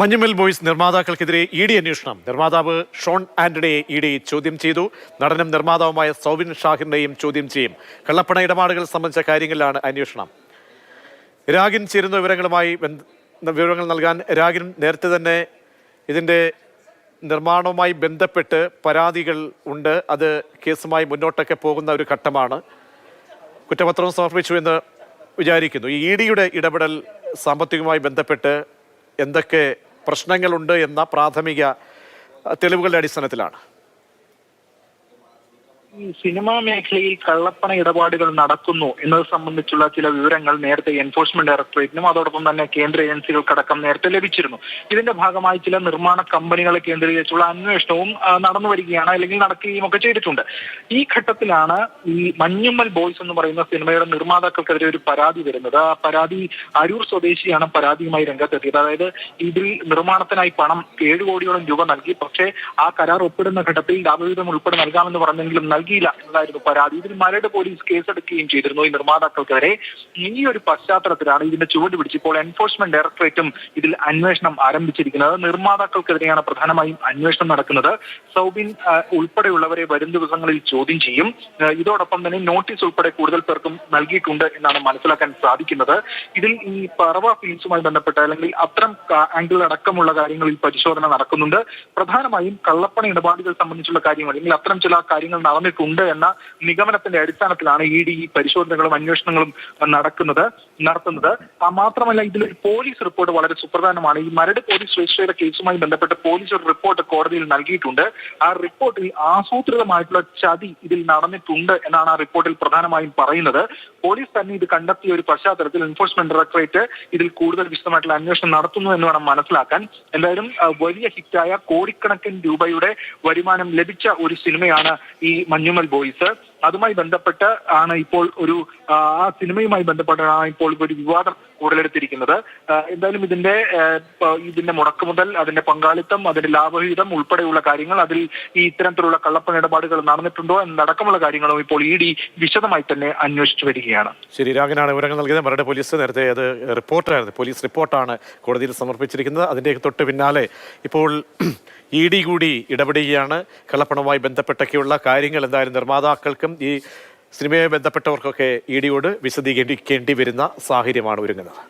Manjummel boys നിർമ്മാതാക്കൾക്കെതിരെ E D അന്വേഷണം. നിർമ്മാതാവ് ഷോൺ ആന്റണിയെ ഇ ഡി ചോദ്യം ചെയ്തു. നടനും നിർമ്മാതാവുമായ സൗബിൻ ഷാഹിറിനെയും ചോദ്യം ചെയ്യും. കള്ളപ്പണ ഇടപാടുകൾ സംബന്ധിച്ച കാര്യങ്ങളിലാണ് അന്വേഷണം. രാഗിൻ ചേരുന്ന വിവരങ്ങളുമായി വിവരങ്ങൾ നൽകാൻ രാഗിൻ നേരത്തെ തന്നെ ഇതിന്റെ നിർമ്മാണവുമായി ബന്ധപ്പെട്ട് പരാതികൾ ഉണ്ട്. അത് കേസുമായി മുന്നോട്ടൊക്കെ പോകുന്ന ഒരു ഘട്ടമാണ്. കുറ്റപത്രം സമർപ്പിച്ചു എന്ന് വിചാരിക്കുന്നു. ഇ ഡിയുടെ ഇടപെടൽ സാമ്പത്തികവുമായി ബന്ധപ്പെട്ട് എന്തൊക്കെ പ്രശ്നങ്ങളുണ്ട് എന്ന പ്രാഥമിക തെളിവുകളുടെ അടിസ്ഥാനത്തിലാണ്. സിനിമാ മേഖലയിൽ കള്ളപ്പണ ഇടപാടുകൾ നടക്കുന്നു എന്നത് സംബന്ധിച്ചുള്ള ചില വിവരങ്ങൾ നേരത്തെ എൻഫോഴ്സ്മെന്റ് ഡയറക്ടറേറ്റിനും അതോടൊപ്പം തന്നെ കേന്ദ്ര ഏജൻസികൾക്കടക്കം നേരത്തെ ലഭിച്ചിരുന്നു. ഇതിന്റെ ഭാഗമായി ചില നിർമ്മാണ കമ്പനികളെ കേന്ദ്രീകരിച്ചുള്ള അന്വേഷണവും നടന്നു വരികയാണ് അല്ലെങ്കിൽ നടക്കുകയും ഒക്കെ ചെയ്തിട്ടുണ്ട്. ഈ ഘട്ടത്തിലാണ് ഈ മഞ്ഞുമ്മൽ ബോയ്സ് എന്ന് പറയുന്ന സിനിമയുടെ നിർമ്മാതാക്കൾക്കെതിരെ ഒരു പരാതി വരുന്നത്. ആ പരാതി അരൂർ സ്വദേശിയാണ് പരാതിയുമായി രംഗത്തെത്തിയത്. അതായത് ഇതിൽ നിർമ്മാണത്തിനായി പണം ഏഴ് കോടിയോളം രൂപ നൽകി. പക്ഷേ ആ കരാർ ഒപ്പിടുന്ന ഘട്ടത്തിൽ ലാഭവിഹിതം ഉൾപ്പെടെ നൽകാമെന്ന് പറഞ്ഞെങ്കിലും നൽകിയില്ല എന്നതായിരുന്നു പരാതി. ഇതിൽ മരട് പോലീസ് കേസെടുക്കുകയും ചെയ്തിരുന്നു ഈ നിർമ്മാതാക്കൾക്കെതിരെ. ഈ ഒരു പശ്ചാത്തലത്തിലാണ് ഇതിന്റെ ചുവട് പിടിച്ച് ഇപ്പോൾ എൻഫോഴ്സ്മെന്റ് ഡയറക്ടറേറ്റും ഇതിൽ അന്വേഷണം ആരംഭിച്ചിരിക്കുന്നത്. നിർമ്മാതാക്കൾക്കെതിരെയാണ് പ്രധാനമായും അന്വേഷണം നടക്കുന്നത്. സൗബിൻ ഉൾപ്പെടെയുള്ളവരെ വരും ദിവസങ്ങളിൽ ചോദ്യം ചെയ്യും. ഇതോടൊപ്പം തന്നെ നോട്ടീസ് ഉൾപ്പെടെ കൂടുതൽ പേർക്കും നൽകിയിട്ടുണ്ട് എന്നാണ് മനസ്സിലാക്കാൻ സാധിക്കുന്നത്. ഇതിൽ ഈ പറവ ഫീൽസുമായി ബന്ധപ്പെട്ട അല്ലെങ്കിൽ അത്തരം ആംഗിൾ അടക്കമുള്ള കാര്യങ്ങളിൽ പരിശോധന നടക്കുന്നുണ്ട്. പ്രധാനമായും കള്ളപ്പണ ഇടപാടുകൾ സംബന്ധിച്ചുള്ള കാര്യങ്ങൾ അല്ലെങ്കിൽ അത്തരം ചില കാര്യങ്ങൾ നടന്നിട്ടുണ്ട്. എന്ന നിഗമനത്തിന്റെ അടിസ്ഥാനത്തിലാണ് ഇ ഡി ഈ പരിശോധനകളും അന്വേഷണങ്ങളും നടക്കുന്നത് നടത്തുന്നത്. മാത്രമല്ല ഇതിലൊരു പോലീസ് റിപ്പോർട്ട് വളരെ സുപ്രധാനമാണ്. ഈ മരട് പോലീസ് രജിസ്ട്രിയുടെ കേസുമായി ബന്ധപ്പെട്ട് പോലീസ് ഒരു റിപ്പോർട്ട് കോടതിയിൽ നൽകിയിട്ടുണ്ട്. ആ റിപ്പോർട്ടിൽ ആസൂത്രിതമായിട്ടുള്ള ചതി ഇതിൽ നടന്നിട്ടുണ്ട് എന്നാണ് ആ റിപ്പോർട്ടിൽ പ്രധാനമായും പറയുന്നത്. പോലീസ് തന്നെ ഇത് കണ്ടെത്തിയ ഒരു പശ്ചാത്തലത്തിൽ എൻഫോഴ്സ്മെന്റ് ഡയറക്ടറേറ്റ് ഇതിൽ കൂടുതൽ വിശദമായിട്ടുള്ള അന്വേഷണം നടത്തുന്നു എന്ന് വേണം മനസ്സിലാക്കാൻ. എന്തായാലും വലിയ ഹിറ്റായ കോടിക്കണക്കിന് രൂപയുടെ വരുമാനം ലഭിച്ച ഒരു സിനിമയാണ് ഈ മഞ്ഞുമൽ ബോയ്സ് അതുമായി ബന്ധപ്പെട്ട് ആണ് ഇപ്പോൾ ഒരു ആ സിനിമയുമായി ബന്ധപ്പെട്ടാണ് ഇപ്പോൾ ഒരു വിവാദം ഉടലെടുത്തിരിക്കുന്നത്. എന്തായാലും ഇതിന്റെ ഇതിന്റെ മുടക്ക് മുതൽ അതിന്റെ പങ്കാളിത്തം അതിന്റെ ലാഭവിഹിതം ഉൾപ്പെടെയുള്ള കാര്യങ്ങൾ അതിൽ ഈ ഇത്തരത്തിലുള്ള കള്ളപ്പണ ഇടപാടുകൾ നടന്നിട്ടുണ്ടോ എന്നടക്കമുള്ള കാര്യങ്ങളും ഇപ്പോൾ ഇ ഡി വിശദമായി തന്നെ അന്വേഷിച്ചു വരികയാണ്. ശരി രാഗനാണ് വിവരങ്ങൾ നൽകിയത്. മരട് പോലീസ് നേരത്തെ അത് റിപ്പോർട്ടായിരുന്നു. പോലീസ് റിപ്പോർട്ടാണ് കോടതിയിൽ സമർപ്പിച്ചിരിക്കുന്നത്. അതിന്റെ തൊട്ട് പിന്നാലെ ഇപ്പോൾ ഇ ഡി കൂടി ഇടപെടുകയാണ്. കള്ളപ്പണവുമായി ബന്ധപ്പെട്ടൊക്കെയുള്ള കാര്യങ്ങൾ എന്തായാലും നിർമ്മാതാക്കൾക്കും ഈ സിനിമയെ ബന്ധപ്പെട്ടവർക്കൊക്കെ ഇ ഡിയോട് വിശദീകരിക്കേണ്ടി വരുന്ന സാഹചര്യമാണ് ഒരുങ്ങുന്നത്.